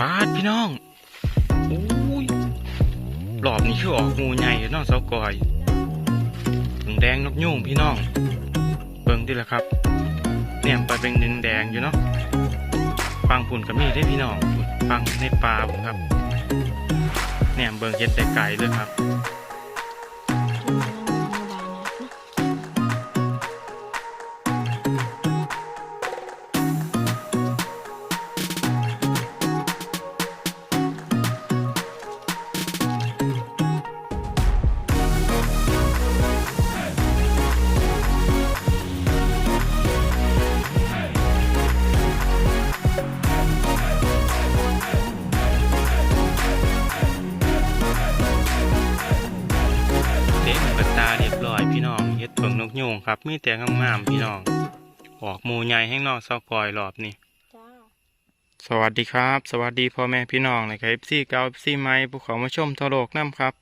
ปาดพี่น้องโอ้ยรอบนี้คือออกงูใหญ่เนาะเสากอยถึงแดงนกยุงพี่น้อง เบิ่งดิละครับเนี่ยไปเป็นดินแดงอยู่เนาะฟังปุ่นกับมีได้พี่น้องฟังในปลาผมครับเนี่ยเบิ่งเห็ดแต่ไก่เลยครับ ฮ็ดเบิ่งนกยูงครับ มีแต่งามๆพี่น้อง ออกหมูใหญ่ให้นอกเสากอยรอบนี้จ้าสวัสดีครับ สวัสดีพ่อแม่พี่น้องนะครับ FC เก่า FC ใหม่ผู้เขามาชมทั่วโลกนํครับ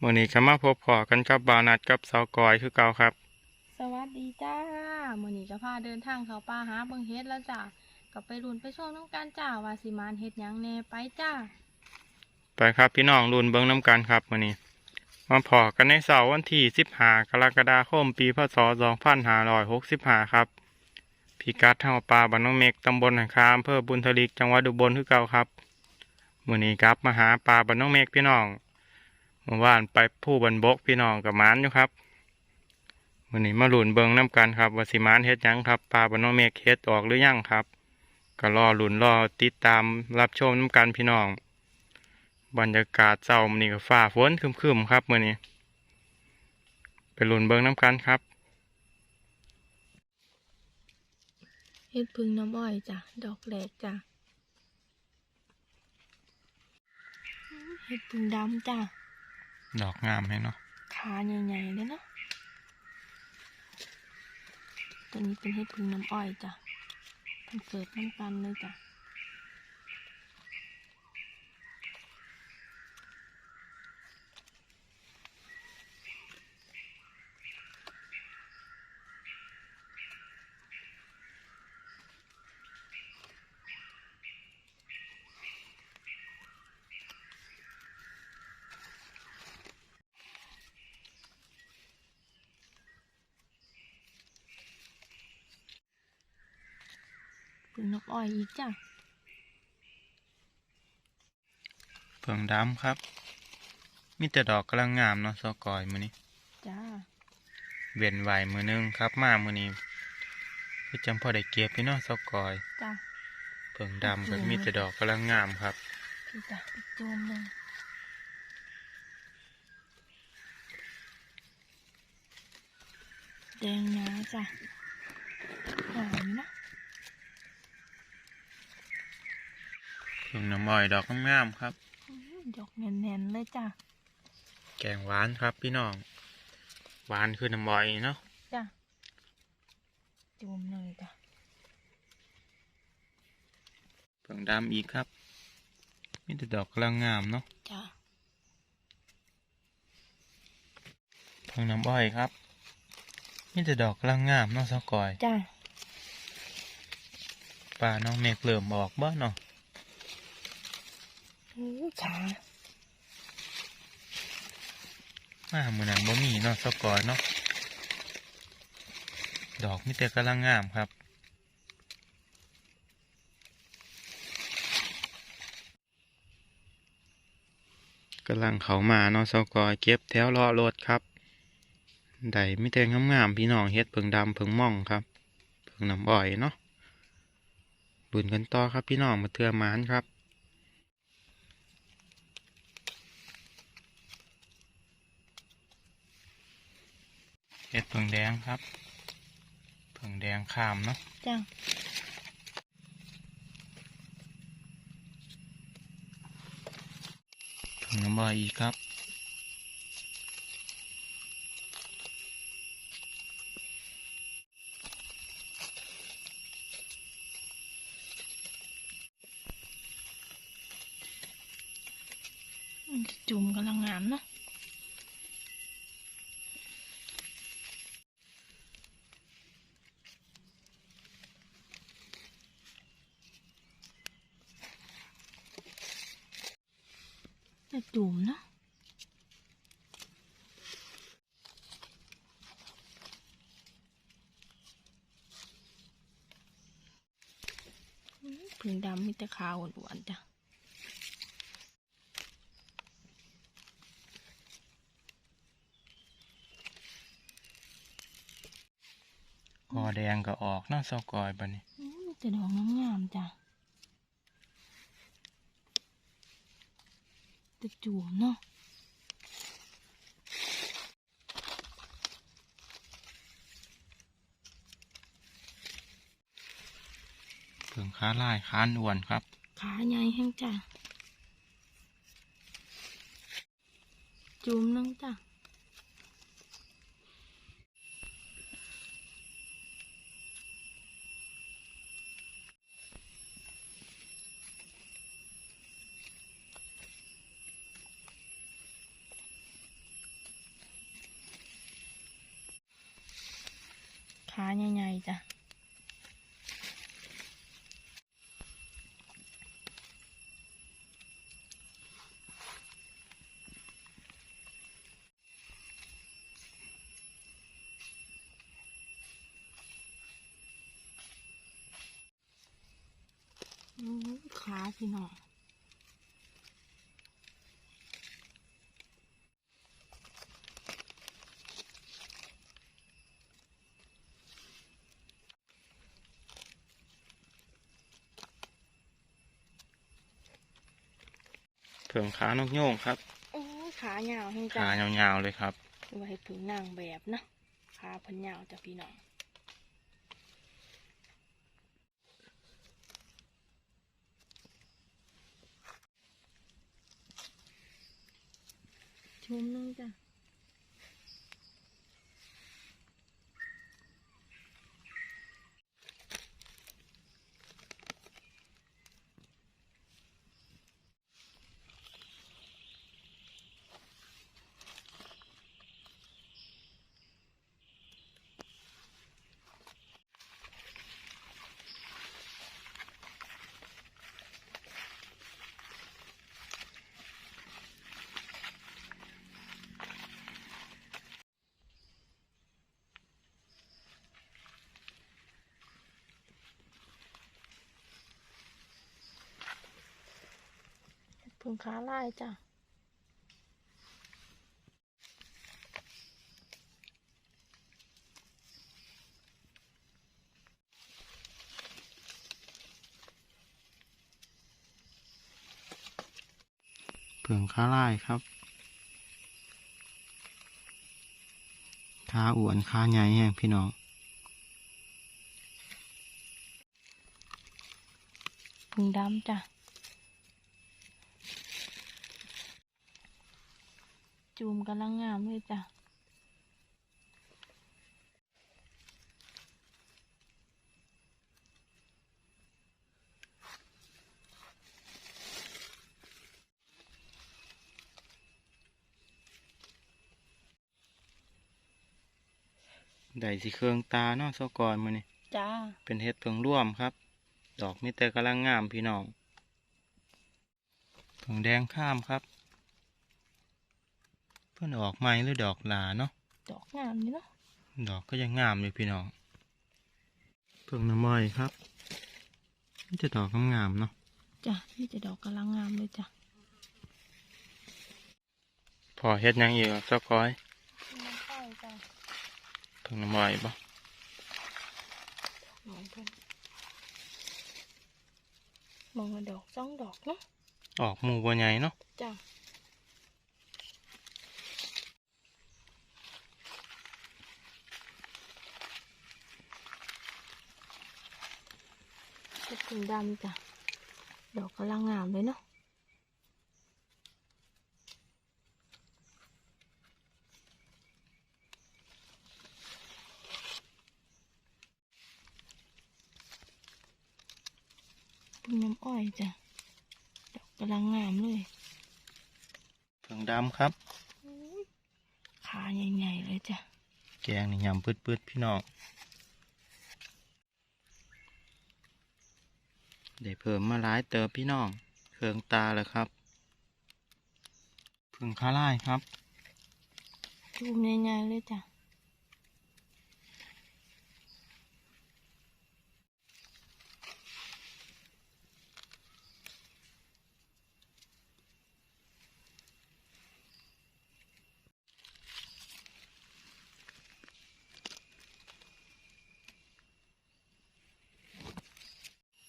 มื้อนี้ก็มาพบพอกันกับบาวนัดกับเสากอยคือเก่าครับ สวัสดีจ้ามื้อนี้จะพาเดินทางเข้าป่าหาเบิ่งเฮ็ดแล้วจ้าก็ไปรุนไปช่วงน้องการจ้าว่าสิมานเฮ็ดหยังแหน่ไปจ้าไปครับพี่น้องรุ่นเบิ่งน้ำกันครับมื้อนี้ มาพอกันในเสาร์วันที่ 15 กรกฎาคม ปีพศ 2565 ครับ พิกัดเฮาป่าบ้านน้องเมกตำบลหันคาอำเภอบุญทลิกจังหวัดอุบลคือเก่าครับมื้อนี้ครับมาหาป่าบ้านน้องเมกพี่น้องเมื่อวานไปผู้บันบกพี่น้องกับมานอยู่ครับมื้อนี้มาหลุนเบิงน้ำกันครับว่าสิมานเฮ็ดยังครับป่าบ้านน้องเมกเฮ็ดออกหรือยังครับ ก็รอหลุนรอติดตามรับชมน้ำกันพี่น้อง บรรยากาศเจ้ามันนี่ก็ฟ้าฝนครึมๆครับมื่อนี้ไปลุ้นเบิ้งน้ำกันครับเฮ็ดพึ่งน้ำอ้อยจ้ะดอกแหลกจ้ะเฮ็ดพึ่งดำจ้ะดอกงามให้เนาะขาใหญ่ๆเลยเนาะตัวนี้เป็นเฮ็ดพึ่งน้ำอ้อยจ้ะมันเกิดน้ำกันเลยจ้ะ น้ำอ้อยอีกจ้ะเพิ่งดำครับ มีแต่ดอกกำลังงามเนาะซอกอยมือนี้จ้าเวียนไหวมือนึงครับ มามือนี้คือจำพอได้เก็บพี่เนาะซอกอยจ้าเพิ่งดำก็มีแต่ดอกกำลังงามครับพี่จ้ะพี่จูมเลยแดงนะจ้ะหอมนะ เพิ่งน้ำอ้อยดอกงามๆครับอื้อดอกแน่นๆเลยจ้ะ แกงหวานครับพี่น้อง หวานคือน้ำอ้อยเนาะ จ้ะจูมเลยจ้ะเพิ่งดำอีกครับมีแต่ดอกกำลังงามเนาะ จ้ะเพิ่งน้ำอ้อยครับมีแต่ดอกกำลังงามเนาะซอกอย จ้ะป่าน้องเมฆเริ่มออกบ้าเนาะ อู้ามาเหมือนนังบ่มีเนาะสกอยเนาะดอกมีแต่กำลังงามครับ กำลังเขามาเนาะสกอยเก็บแถวรอรถครับได้มีแต่งามๆพี่น้องเฮ็ดเพิงดำเพิงม่องครับ เพิงน้ำอ้อยเนาะดุนกันต่อครับพี่น้องมาเทือมานครับ เห็ดเผึ่งแดงครับเผึ่งแดงขามเนาะจ้ะเผึ่งน้ำลายอีกครับอืมจุ่มกำลังงามเนาะจะจุ่มเนาะอืมผึ่งดำมี แต่ขาวอ้วนๆจ้ะกอแดงก็ออกเน่าะเสากอยบัดนี้อืมมีแต่ดอกงามๆจ้ะจะจุ่มเนาะ เพิ่งขาลายขานอ้วนครับ ขาใหญ่แห้งจ้ะ จุ่มนึงจ้ะ ขาพี่น้องเพิ่งขานกโยงครับโอ้ยขายาวให้จ้ะขายาวๆเลยครับไว้ผึงนางแบบนะขาเพันยาวจ้ะพี่น้อง ชมนึงจ้ะ พึ่งขาไล่จ้ะเพิ่งขาลายครับ ขาอ้วนขาใหญ่แห้งพี่น้องพึ่งดำจ้ะ จูมกำลังงามเลยจ้ะได้สิเครื่องตาเนาะเสากอยมือนี่จ้า เป็นเห็ดเพิงร่วมครับ ดอกมีแต่กำลังงามพี่น้องเพิงแดงข้ามครับ เพื่อนออกไม้หรือดอกหลาเนาะดอกงามนี่เนาะดอกก็ยังงามเลยพี่น้องเพิงน้ำม้อยครับนี่จะดอกงามๆเนาะจ้ะนี่จะดอกกำลังงามเลยจ้ะพอเฮ็ดหยังอีกเสากอยน้ำเข้าจ้ะเพิงน้ำม้อยปะมองเพิ่นมองว่าดอกสองดอกเนาะออกหมู่บัวใหญ่เนาะจ้ะ เห็ดพึ่งดำจ้ะ ดอกกำลังงามเลยเนาะพึ่งน้ำอ้อยจ้ะ ดอกกำลังงามเลยเพิงดำครับ ขาใหญ่ๆเลยจ้ะ แกงนี่ยำปืดๆพี่น้อง ได้เพิ่มมาหลายเติมพี่น้องเครื่องตาแล้วครับพึ่งขาไล่ครับจูมใหญ่ๆเลยจ้ะ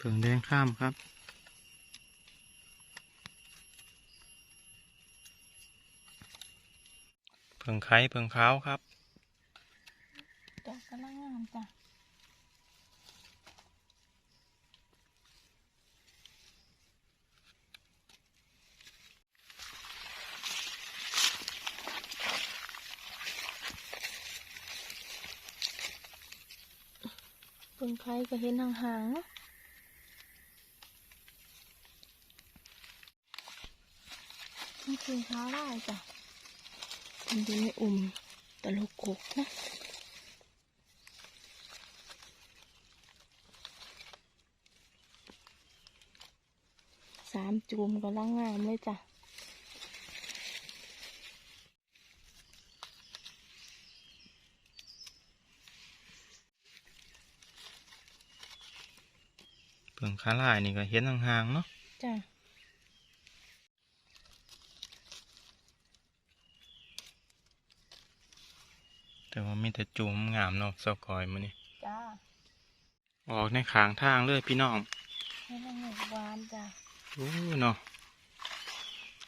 ผึ่งแดงข้ามครับผึ่งไข่ผึ่งขาวครับดอกกำลังงามจ้ะเพิ่งใครก็เห็นห่างๆเนาะ นี่คือข้าวไร่จ้ะมันจะไม่อุ่มตะลุกกกนะสามจูมก็ล่างงามเลยจ้ะผึ่งขาลายนี่ก็เห็นห่างๆเนาะจ้ะ แต่ว่ามีแต่จูมงามเนาะสกอยมันนี่จ้าออกในขางทางเลยพี่น้องให้ละงกหวานจ้ะโอ้เนาะ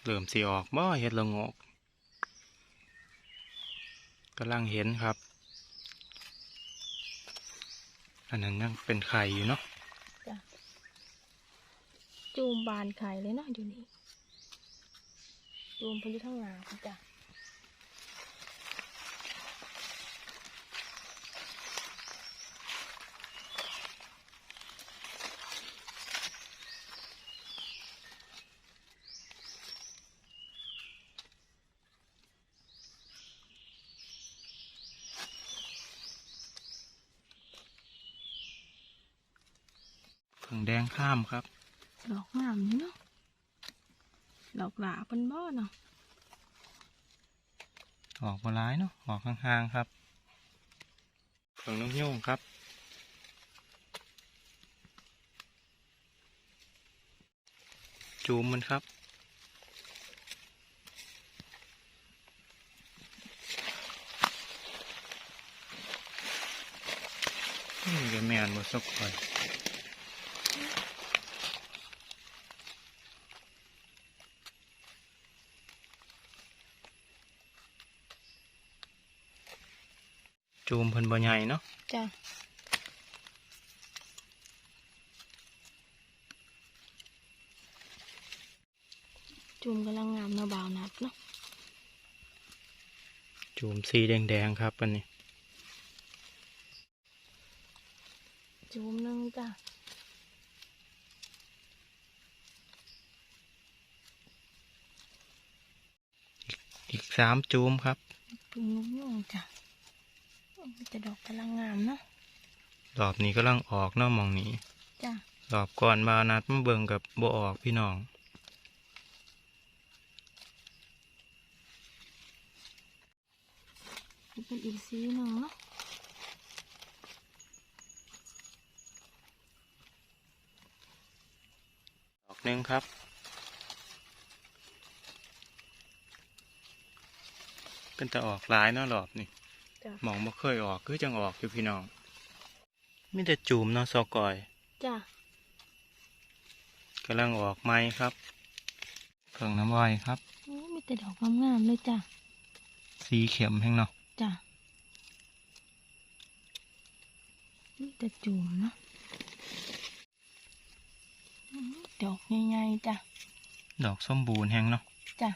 เริ่มสีออกบ่เห็ดละโงกกำลังเห็นครับ อันนั้นยังเป็นไข่อยู่เนาะจ้ะจูมบานไข่เลยเนาะอยู่นี่จูมเพนอยู่ทั้งหลังจ้ะ ผึ่ งแดงข้ามครับ ดอกงามนี่เนาะ ดอกหลาเป็นบ่เนาะ ออกมาร้ายเนาะ ออกห่างๆครับผึ่งนกยูงครับ จูมมันครับนี่ก็แม่นบ่สักคอ จูมเพิ่นบ่ใหญ่เนาะจ้ะจูมกำลังงามเนาะบ่าวนัดเนาะจูมสีแดงๆครับอันนี้จูมหนึงจ้ะอีกสามจูมครับพึ่งนกยุงจ้ะ มีแต่ดอกกำลังงามเนาะรอบนี้กำลังออกเนาะหมองนี้จ้ะรอบก่อนมานัดมาเบิ่งกับบ่ออกพี่น้องนี่เป็นอีกสีหนึ่งเนาะดอกหนึ่งครับเป็นแต่ออกหลายเนาะรอบนี้ จ้ะหมองบ่เคยออกคือจังออกอยู่พี่น้องมีแต่จูมเนาะซอกอยจ้ะกำลังออกไม้ครับเพิ่งน้ำอ้อยครับโอ้มีแต่ดอกงามๆเลยจ้ะสีเข็มแห้งเนาะจ้ะมีแต่จูมเนาะอื้อดอกใหญ่ๆจ้ะดอกส้มบูรณ์แห้งเนาะจ้ะ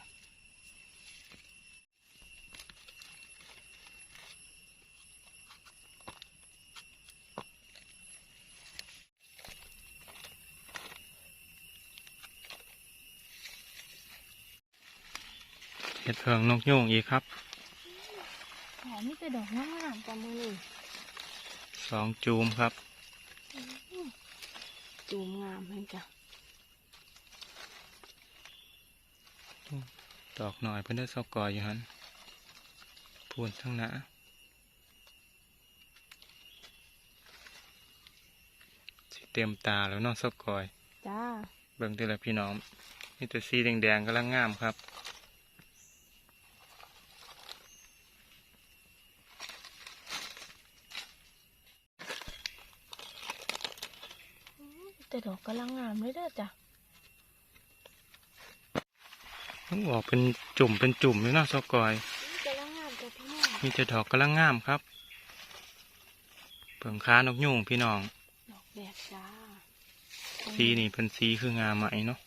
เห็ดเพิงนกยูงอีกครับหอมมีแต่ดอกงามๆจ้ะมือนี่สองจูมครับ จูมงามเลยจ้ะดอกหน่อยเพิ่นได้ซอกกอยอยู่หันพูนทั้งหน้าสิเต็มตาแล้วเนาะซอกกอย จ้า เบิ่งทีละพี่น้องนี่แต่สีแดงๆกำลังงามครับ แต่ดอกกำลังงามเลยเด้อจ้ะมันออกเป็นจุ่มเป็นจุ่มเลยเนาะซอกกอยกำลังงามจ้ะพี่น้องมีแต่ดอกกำลังงามครับเปิ่งค้านกยุงพี่น้อง ดอกแบกจ้าสีนี่เป็นสีคืองามไหมเนาะ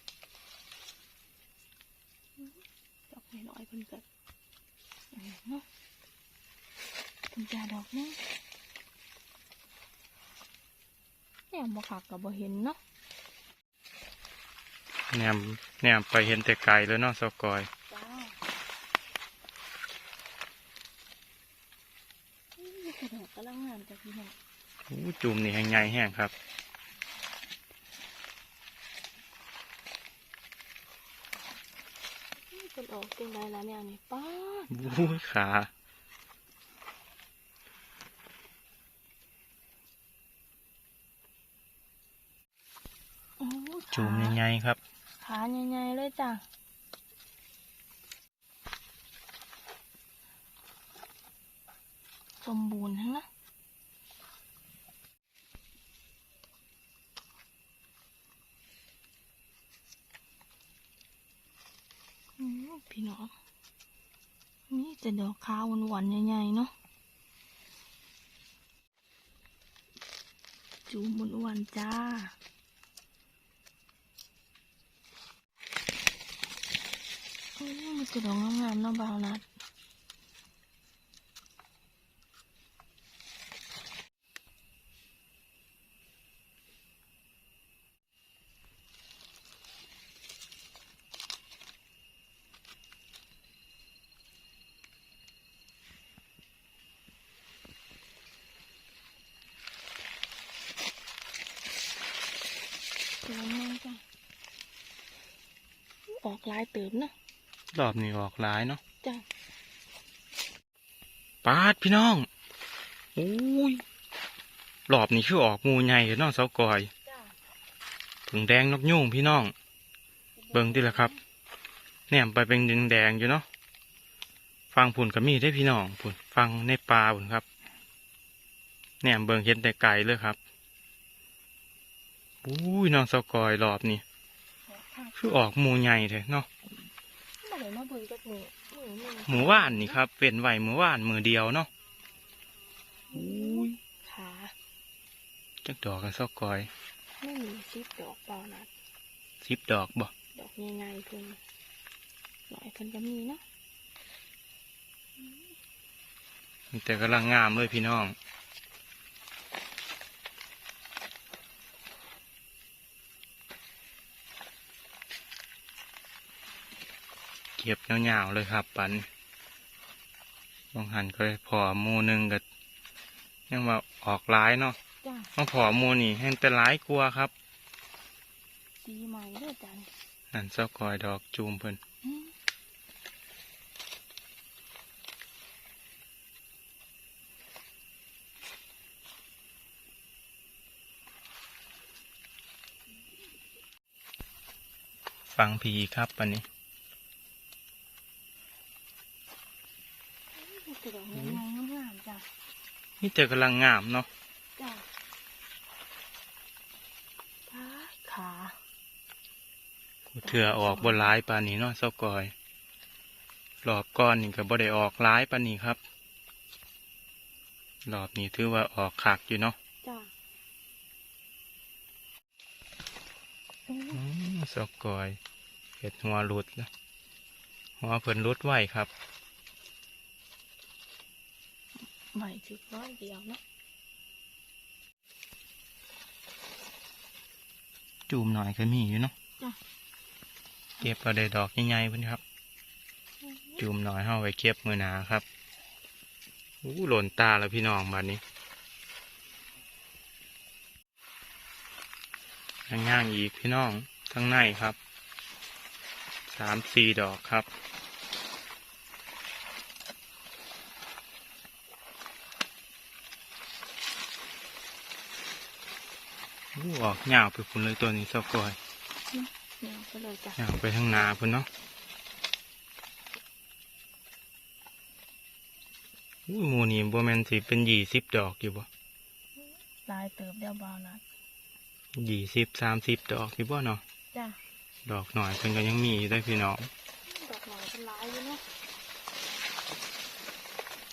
ดอกน้อยๆเพิ่นก็เอาเนาะเพิ่นจ้าดอกนึงแนมบ่คักก็บ่เห็นเนาะแนมแนมไปเห็นแต่ไกลแล้วเนาะซอกกอยจ้าอื้อแต่ดอกกำลังงามจ้ะพี่น้องอู้จุ่มนี่แห้งใหญ่แห้งครับอื้อเพิ่นออกจังไดล่ะแนวนี้ป้าดอู้ยขา โอ้ย จุ่มขาใหญ่ๆครับ ขาใหญ่ๆเลยจ้ะสมบูรณ์ทั้งนะพี่น้องนี่จะดอกขาวหวานๆใหญ่ๆเนาะจูมบนอ้วนๆจ้า โอ้ย มันจะดอกงามๆเนาะบ่าวนัดสวยมากจ้ะออกลายเติมเนาะ รอบนี้ออกหลายเนาะจ้ะปาดพี่น้องอู้ยรอบนี้คือออกงูใหญ่เนาะซอกกอยจ้ะผึ่งแดงนกยุงพี่น้อง เบิ่งดิละครับแหนมไปเป็นแดงๆอยู่เนาะฟังผุนก็มีได้พี่น้องผุนฟังในป่าผุนครับแหนมเบิ่งเห็นแต่ไกลเลยครับอุ้ยน้องสกอยรอบนี้คือออกหมูใหญ่เลยเนาะ มาเลยมาเบิ่งจักมือมือมือหมูว่านนี่ครับเป็นไหวหมูว่านมือเดียวเนาะอุ้ยขาจักดอกกันสกอยไม่มีซิปดอกเปล่านัดสิบดอกบ่ดอกใหญ่ๆเพิ่นหน่อยเพิ่นก็มีเนาะมีแต่กำลังงามเลยพี่น้อง ก็บยาวๆเลยครับปันบางหันก็ได้พอหมูหนึ่งก็ยังว่าออกร้ายเนาะจ้ะมาพอหมูนี่เห็นแต่ร้ายกลัวครับสีใหม่เด้อจ้ะนี่นั่นเจ้ากอยดอกจูมเพิ่นอืมฟังพีครับปันนี้ มีแต่ดอกใหญ่ๆงามๆจ้ะ นี่แต่กำลังงามเนาะจ้ะขาขาเถื่อออกบ่ร้ายปานนี้เนาะเจ้ากอยรอบก้อนนี่ก็บ่ได้ออกร้ายปานนี้ครับรอบนี้ถือว่าออกขากอยู่เนาะจ้ะโอ้อืมเจ้ากอยเห็ดหัวหลุดแล้วหัวเพิ่นหลุดไว้ครับ ใหม่ถึกร้อยเดียวเนาะจูมหน่อยก็มีอยู่เนาะจ้ะเก็บเอาได้ดอกใหญ่ๆเพิ่นครับ จูมหน่อยเฮาไว้เก็บมือหนาครับอู้หล่นตาแล้วพี่น้องบัดนี้ย่างๆอีกพี่น้องทั้งในครับสามสี่ดอกครับ อู้ออกยาวไปพุ่นเลยตัวนี้เสากอยเนี่ยไปเลยจ้ะยาวไปทางหนาพุ่นเนาะอู้หมูนี่บ่แม่นสิเป็นยี่สิบดอกอยู่บ่ลายเติบเดียวเบานะยี่สิบสามสิบดอกอยู่บ่เนาะจ้ะดอกหน่อยเพิ่นก็ยังมีอยู่ได้อพี่น้องดอกหน่อยเป็นลายอยู่เนาะ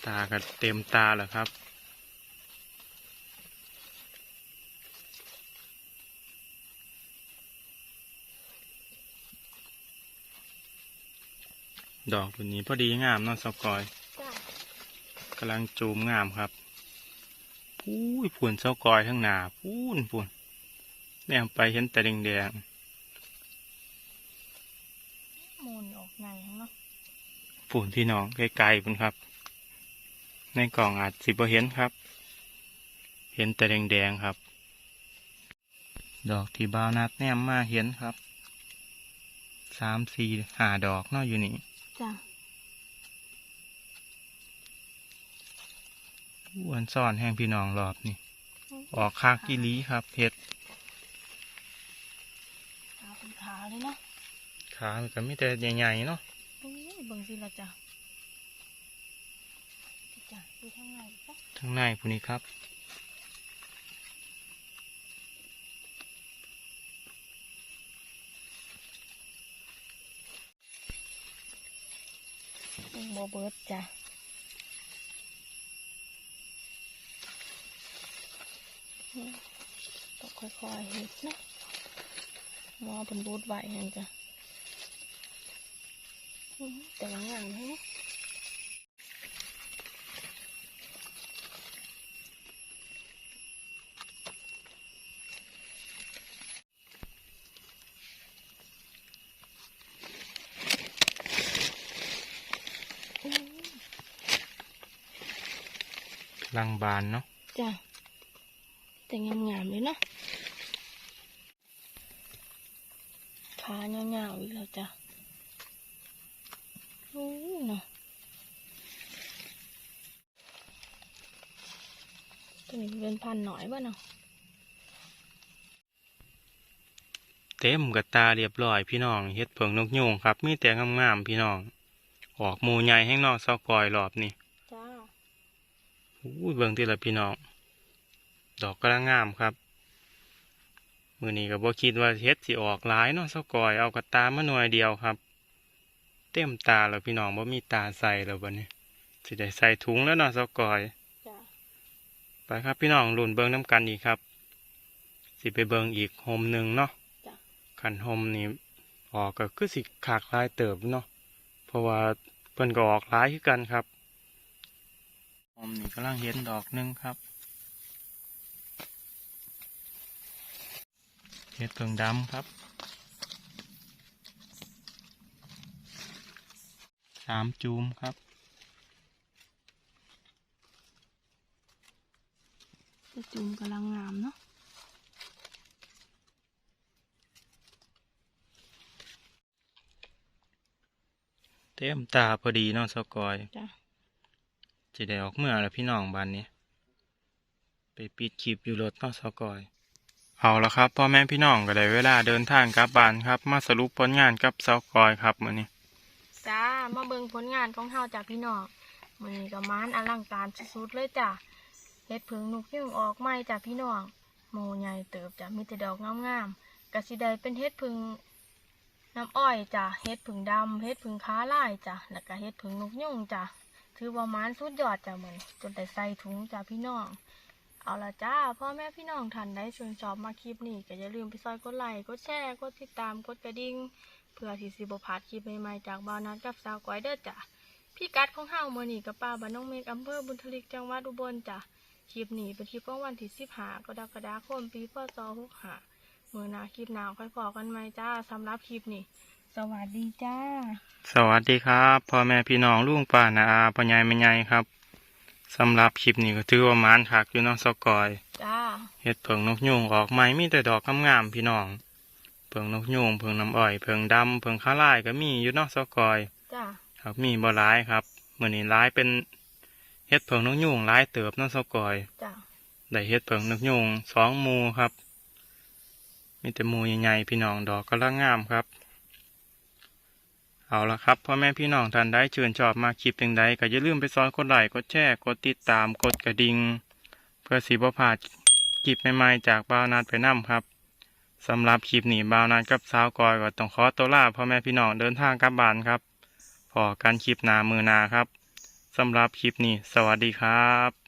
ตาก็เต็มตาแล้วครับ ดอกตัวนี้พอดีงามเนาะสกอยจ้ะกำลังจูมงามครับพู้ยผุนสกอยทั้งหนาพูนพูนแนมไปเห็นแต่แดงมูลออกไงเนาะๆพูนพี่น้องไกลๆพุ่นครับ ในกล่องอาจสิบ่เห็นครับ เห็นแต่แดงๆครับ ดอกที่บาวนัดแนมมาเห็นครับสามสี่ห้าดอกเนาะอยู่นี่ จ้ะอ้วนซ่อนแห้งพี่น้องรอบนี่ ออกคากกิลีครับเห็ดขาเป็นขาเลยเนาะขามันก็ไม่แต่ใหญ่ๆเนาะโอ้ยเบิ่งสิละจ้ะจ้ะดูข้างในจ้ะทั้งในพวกนี้ครับ เป็นโบเบิร์ดจ้ะต้องค่อยๆเห็ดนะมอเป็นบูดไหวนั่นจ้ะอืมแต่ว่างามเลยเนาะ ลังบานเนาะจ้ะแต่งามๆเลยเนาะขาเงาๆอีกแล้วจ้ะโอ้ยเนาะตัวนี้เป็นพันหน่อยป่ะเนาะเต็มกับตาเรียบร้อยพี่น้องเฮ็ดเผิงนกยูงครับ มีแต่งามๆพี่น้อง ออกหมูใหญ่ให้นอกเซากอยรอบนี่จ้า อู้ยเบิ่งที่ละพี่น้อง ดอกกระงามครับ มือนี้ก็บ่คิดว่าเฮ็ดสิออกหลายเนาะเซากอยเอากระตามาหน่วยเดียวครับ เต็มตาแล้วพี่น้องบ่มีตาใส่แล้วบัดนี้สิได้ใส่ถุงแล้วเนาะเซากอยจ้าไปครับพี่น้องลุ่นเบิ่งน้ำกันอีกครับ สิไปเบิ่งอีกโฮมหนึ่งเนาะจ้ะขันโฮมนี่ออกก็คือสิขากหลายเติบเนาะเพราะว่าเพิ่นก็ออกหลายคือกันครับ โฮมนี่กำลังเห็นดอกหนึงครับเห็ดเพิงดำครับสามจูมครับจะจุ่มกำลังงามเนาะเต็มตาพอดีเนาะสกอยจ้า จะได้ออกเมื่อแล้วพี่น้องบ้านนี้ ไปปิดคลิปอยู่รถเนอกสกอย เอาละครับพ่อแม่พี่น้องก็ได้เวลาเดินทางกลับบ้านครับ มาสรุปผลงานกับสกอยครับมื้อนี้จ้ามาเบิ่งผลงานของเฮาจ้ะพี่น้องมื้อนี้ก็มานอลังการสุดๆเลยจ้ะเฮ็ดผึ่งนกยิ่งออกใหม่จ้ะพี่น้องหมูใหญ่เติบจ้ะมีแต่ดอกงามๆก็สิได้เป็นเฮ็ดผึ่งน้ำอ้อยจ้ะเฮ็ดผึ่งดำเฮ็ดผึ่งค้าลายจ้ะแล้วก็เฮ็ดผึ่งนกยุ่งจ้ะ ถือว่ามานสุดยอดจ้ะมื้อนจนได้ใส่ถุงจ้ะพี่น้อง เอาละจ้าพ่อแม่พี่น้องท่านได้ชวนชอบมาคลิปนี้ก็อย่าลืมไปซอยกดไลค์กดแชร์กดติดตามกดกระดิ่งเพื่อที่สิบพลาดคลิปใหม่ๆจากบาวนัดกับสาวก้อยเด้อจ้ะพี่กัดของเฮาเมื่อนี้กับป้าบ้านน้องเมกอำเภอบุญทลิกจังหวัดอุบลจ้ะคลิปนี้เป็นคลิปของวันที่สิบห้ากรกฎาคมปีพศหกห้าเมื่อหนาคลิปหนาวค่อยพอกันไหมจ้าสำหรับคลิปนี้ สวัสดีจ้า สวัสดีครับพ่อแม่พี่น้องลุงป้านาอาพ่อใหญ่แม่ใหญ่ครับสำหรับคลิปนี้ก็ถือว่ามานคักอยู่เน้องสกอยจ้าเฮ็ดเพิงนกยูงออกใหม่มีแต่ดอกงามๆพี่น้อง เพิงนกยูงเพิงน้ำอ้อยเพิงดำเพิงข้าลายก็มีอยู่เนอกสกอยจ้าครับมีบ่ร้ายครับมื้อนี้ร้ายเป็นเฮ็ดเพิงนกยูงร้ายเติบเนอกสกอยจ้าได้เฮ็ดเพิงนกยูงสองหมูครับมีแต่หมูใหญ่ๆพี่น้องดอกก็ละงามครับ เอาละครับพ่อแม่พี่น้องท่านใดชื่นชอบมาคลิปอย่างใดก็อย่าลืมไปซ้อยกดไลค์กดแชร์กดติดตามกดกระดิ่งเพื่อสีบพลาดคลิปใหม่ๆจากบ่าวนาดไปนํครับสำหรับคลิปนี้บ่าวนาดกับสาวกอยก็ต้องขอตัวลาพ่อแม่พี่น้องเดินทางกลับบ้านครับพอกันคลิปหนามือนาครับสำหรับคลิปนี้ สวัสดีครับ